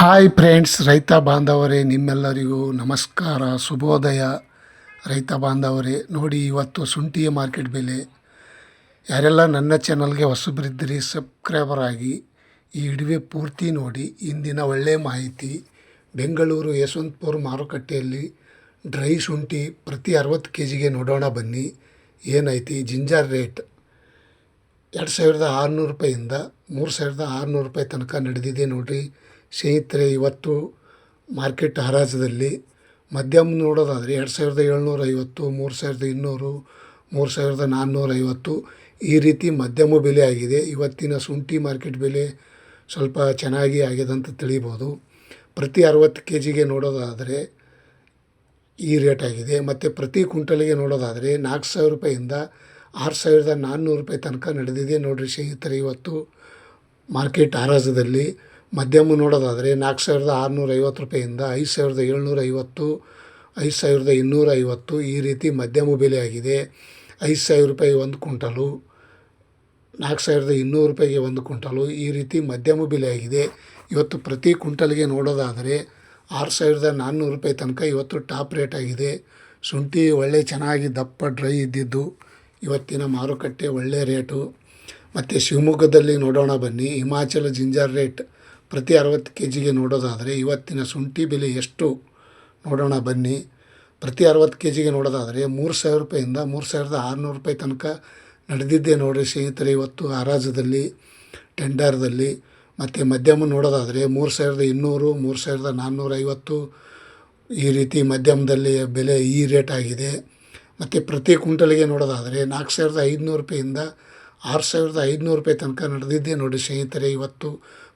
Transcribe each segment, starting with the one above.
Hi friends ರೈತ ಬಾಂಧವರೇ, ನಿಮ್ಮೆಲ್ಲರಿಗೂ ನಮಸ್ಕಾರ, ಶುಭೋದಯ. ರೈತ ಬಾಂಧವರೇ, ನೋಡಿ ಇವತ್ತು ಶುಂಠಿಯ ಮಾರ್ಕೆಟ್ ಬೆಲೆ. ಯಾರೆಲ್ಲ ನನ್ನ ಚಾನಲ್ಗೆ ಹೊಸಬರಿದ್ದರೆ ಸಬ್ಸ್ಕ್ರೈಬರ್ ಆಗಿ, ಈ ಇಡುವೆ ಪೂರ್ತಿ ನೋಡಿ. ಇಂದಿನ ಒಳ್ಳೆಯ ಮಾಹಿತಿ, ಬೆಂಗಳೂರು ಯಶವಂತಪುರ ಮಾರುಕಟ್ಟೆಯಲ್ಲಿ ಡ್ರೈ ಶುಂಠಿ ಪ್ರತಿ ಅರವತ್ತು ಕೆ ಜಿಗೆ ನೋಡೋಣ ಬನ್ನಿ. ಏನೈತಿ? ಜಿಂಜರ್ ರೇಟ್ ಎರಡು ಸಾವಿರದ ಆರುನೂರು ರೂಪಾಯಿಂದ ಮೂರು ಸಾವಿರದ ಆರುನೂರು ರೂಪಾಯಿ ತನಕ ನಡೆದಿದೆ ನೋಡಿರಿ. ಸ್ನೇಹಿತರೆ, ಇವತ್ತು ಮಾರ್ಕೆಟ್ ಹರಾಜದಲ್ಲಿ ಮಧ್ಯಮ ನೋಡೋದಾದರೆ ಎರಡು ಸಾವಿರದ ಏಳ್ನೂರ ಐವತ್ತು, ಮೂರು ಸಾವಿರದ ಇನ್ನೂರು, ಮೂರು ಸಾವಿರದ ನಾನ್ನೂರ ಐವತ್ತು ಈ ರೀತಿ ಮಧ್ಯಮ ಬೆಲೆ ಆಗಿದೆ. ಇವತ್ತಿನ ಶುಂಠಿ ಮಾರ್ಕೆಟ್ ಬೆಲೆ ಸ್ವಲ್ಪ ಚೆನ್ನಾಗಿ ಆಗಿದೆ ಅಂತ ತಿಳಿಬೋದು. ಪ್ರತಿ ಅರವತ್ತು ಕೆ ಜಿಗೆ ನೋಡೋದಾದರೆ ಈ ರೇಟ್ ಆಗಿದೆ. ಮತ್ತು ಪ್ರತಿ ಕುಂಟಲಿಗೆ ನೋಡೋದಾದರೆ ನಾಲ್ಕು ಸಾವಿರ ರೂಪಾಯಿಂದ ಆರು ಸಾವಿರದ ನಾನ್ನೂರು ರೂಪಾಯಿ ತನಕ ನಡೆದಿದೆ. ನೋಡಿರಿ ಸ್ನೇಹಿತರೆ, ಇವತ್ತು ಮಾರ್ಕೆಟ್ ಹರಾಜದಲ್ಲಿ ಮಧ್ಯಮ ನೋಡೋದಾದರೆ ನಾಲ್ಕು ಸಾವಿರದ ಆರುನೂರ ಐವತ್ತು ರೂಪಾಯಿಂದ ಐದು ಸಾವಿರದ ಏಳ್ನೂರ ಐವತ್ತು, ಐದು ಸಾವಿರದ ಇನ್ನೂರ ಐವತ್ತು ಈ ರೀತಿ ಮಧ್ಯಮ ಬೆಲೆ ಆಗಿದೆ. ಐದು ಸಾವಿರ ರೂಪಾಯಿ ಒಂದು ಕುಂಟಲು ನಾಲ್ಕು ಸಾವಿರದ ಇನ್ನೂರು ರೂಪಾಯಿಗೆ ಒಂದು ಕುಂಟಲು ಈ ರೀತಿ ಮಧ್ಯಮ ಬೆಲೆ ಆಗಿದೆ. ಇವತ್ತು ಪ್ರತಿ ಕುಂಟಲ್ಗೆ ನೋಡೋದಾದರೆ ಆರು ಸಾವಿರದ ನಾನ್ನೂರು ರೂಪಾಯಿ ತನಕ ಇವತ್ತು ಟಾಪ್ ರೇಟ್ ಆಗಿದೆ. ಶುಂಠಿ ಒಳ್ಳೆ ಚೆನ್ನಾಗಿ ದಪ್ಪ ಡ್ರೈ ಇದ್ದಿದ್ದು ಇವತ್ತಿನ ಮಾರುಕಟ್ಟೆ ಒಳ್ಳೆಯ ರೇಟು. ಮತ್ತು ಶಿವಮೊಗ್ಗದಲ್ಲಿ ನೋಡೋಣ ಬನ್ನಿ, ಹಿಮಾಚಲ ಜಿಂಜರ್ ರೇಟ್ ಪ್ರತಿ ಅರವತ್ತು ಕೆ ಜಿಗೆ ನೋಡೋದಾದರೆ ಇವತ್ತಿನ ಶುಂಠಿ ಬೆಲೆ ಎಷ್ಟು? ನೋಡೋಣ, ಬನ್ನಿ. ಪ್ರತಿ ಅರವತ್ತು ಕೆ ಜಿಗೆ ನೋಡೋದಾದರೆ ಮೂರು ಸಾವಿರ ರೂಪಾಯಿಂದ ಮೂರು ಸಾವಿರದ ಆರುನೂರು ರೂಪಾಯಿ ತನಕ ನಡೆದಿದ್ದೆ ನೋಡಿರಿ ಸ್ನೇಹಿತರೆ ಇವತ್ತು ಹರಾಜದಲ್ಲಿ ಟೆಂಡರ್ದಲ್ಲಿ. ಮತ್ತು ಮಧ್ಯಮ ನೋಡೋದಾದರೆ ಮೂರು ಸಾವಿರದ ಇನ್ನೂರು, ಮೂರು ಸಾವಿರದ ನಾನ್ನೂರ ಐವತ್ತು ಈ ರೀತಿ ಮಧ್ಯಮದಲ್ಲಿ ಬೆಲೆ ಈ ರೇಟ್ ಆಗಿದೆ. ಮತ್ತು ಪ್ರತಿ ಕುಂಟಲಿಗೆ ನೋಡೋದಾದರೆ ನಾಲ್ಕು ಸಾವಿರದ ಐದುನೂರು ರೂಪಾಯಿಂದ ಆರು ಸಾವಿರದ ಐದುನೂರು ರೂಪಾಯಿ ತನಕ ನಡೆದಿದ್ದೆ ನೋಡಿ ಸ್ನೇಹಿತರೆ ಇವತ್ತು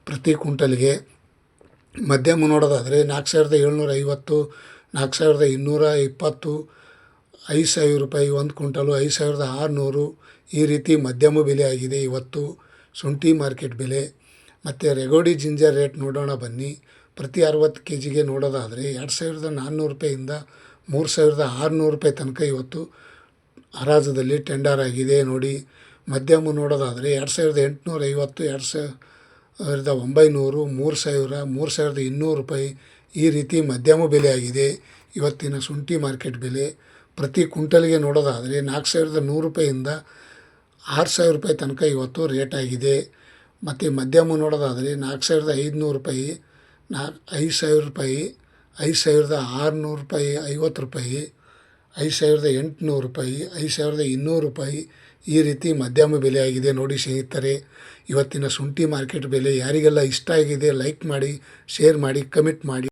ಪ್ರತಿ ಕ್ವಿಂಟಲ್ಗೆ ಮಧ್ಯಮ ನೋಡೋದಾದರೆ ನಾಲ್ಕು ಸಾವಿರದ ಏಳ್ನೂರ ಐವತ್ತು, ನಾಲ್ಕು ಸಾವಿರದ ಇನ್ನೂರ ಇಪ್ಪತ್ತು, ಐದು ಸಾವಿರ ರೂಪಾಯಿ ಒಂದು ಕುಂಟಲು ಐದು ಸಾವಿರದ ಆರುನೂರು ಈ ರೀತಿ ಮಧ್ಯಮ ಬೆಲೆ ಆಗಿದೆ ಇವತ್ತು. ಶುಂಠಿ ಮಾರ್ಕೆಟ್ ಬೆಲೆ. ಮತ್ತು ರೆಗೋಡಿ ಜಿಂಜರ್ ರೇಟ್ ನೋಡೋಣ ಬನ್ನಿ. ಪ್ರತಿ ಅರವತ್ತು ಕೆ ಜಿಗೆ ನೋಡೋದಾದರೆ ಎರಡು ಸಾವಿರದ ನಾನ್ನೂರು ರೂಪಾಯಿಂದ ಮೂರು ಸಾವಿರದ ಆರುನೂರು ರೂಪಾಯಿ ತನಕ ಇವತ್ತು ಹರಾಜದಲ್ಲಿ ಟೆಂಡರ್ ಆಗಿದೆ ನೋಡಿ. ಮಧ್ಯಮ ನೋಡೋದಾದರೆ ಎರಡು ಸಾವಿರದ ಎಂಟುನೂರ ಐವತ್ತು, ಎರಡು ಸಾವಿರದ ಒಂಬೈನೂರು, ಮೂರು ಸಾವಿರ, ಮೂರು ಸಾವಿರದ ಇನ್ನೂರು ರೂಪಾಯಿ ಈ ರೀತಿ ಮಧ್ಯಮ ಬೆಲೆ ಆಗಿದೆ ಇವತ್ತಿನ ಶುಂಠಿ ಮಾರ್ಕೆಟ್ ಬೆಲೆ ಪ್ರತಿ ಕ್ವಿಂಟಲ್ಗೆ ನೋಡೋದಾದರೆ ನಾಲ್ಕು ಸಾವಿರದ ನೂರು ರೂಪಾಯಿಂದ ಆರು ಸಾವಿರ ರೂಪಾಯಿ ತನಕ ಇವತ್ತು ರೇಟ್ ಆಗಿದೆ. ಮತ್ತು ಮಧ್ಯಮ ನೋಡೋದಾದರೆ ನಾಲ್ಕು ಸಾವಿರದ ಐದುನೂರು ರೂಪಾಯಿ, ನಾಲ್ಕು, ಐದು ಸಾವಿರ ರೂಪಾಯಿ, ಐದು ಸಾವಿರದ ಆರುನೂರು ರೂಪಾಯಿ, ಐವತ್ತು ರೂಪಾಯಿ ಐದು ಸಾವಿರದ ಎಂಟುನೂರು ರೂಪಾಯಿ, ಐದು ಸಾವಿರದ ಇನ್ನೂರು ರೂಪಾಯಿ ಈ ರೀತಿ ಮಧ್ಯಮ ಬೆಲೆ ಆಗಿದೆ ನೋಡಿ ಸ್ನೇಹಿತರೆ. ಇವತ್ತಿನ ಶುಂಠಿ ಮಾರ್ಕೆಟ್ ಬೆಲೆ ಯಾರಿಗೆಲ್ಲ ಇಷ್ಟ ಆಗಿದೆ ಲೈಕ್ ಮಾಡಿ ಶೇರ್ ಮಾಡಿ ಕಮೆಂಟ್ ಮಾಡಿ.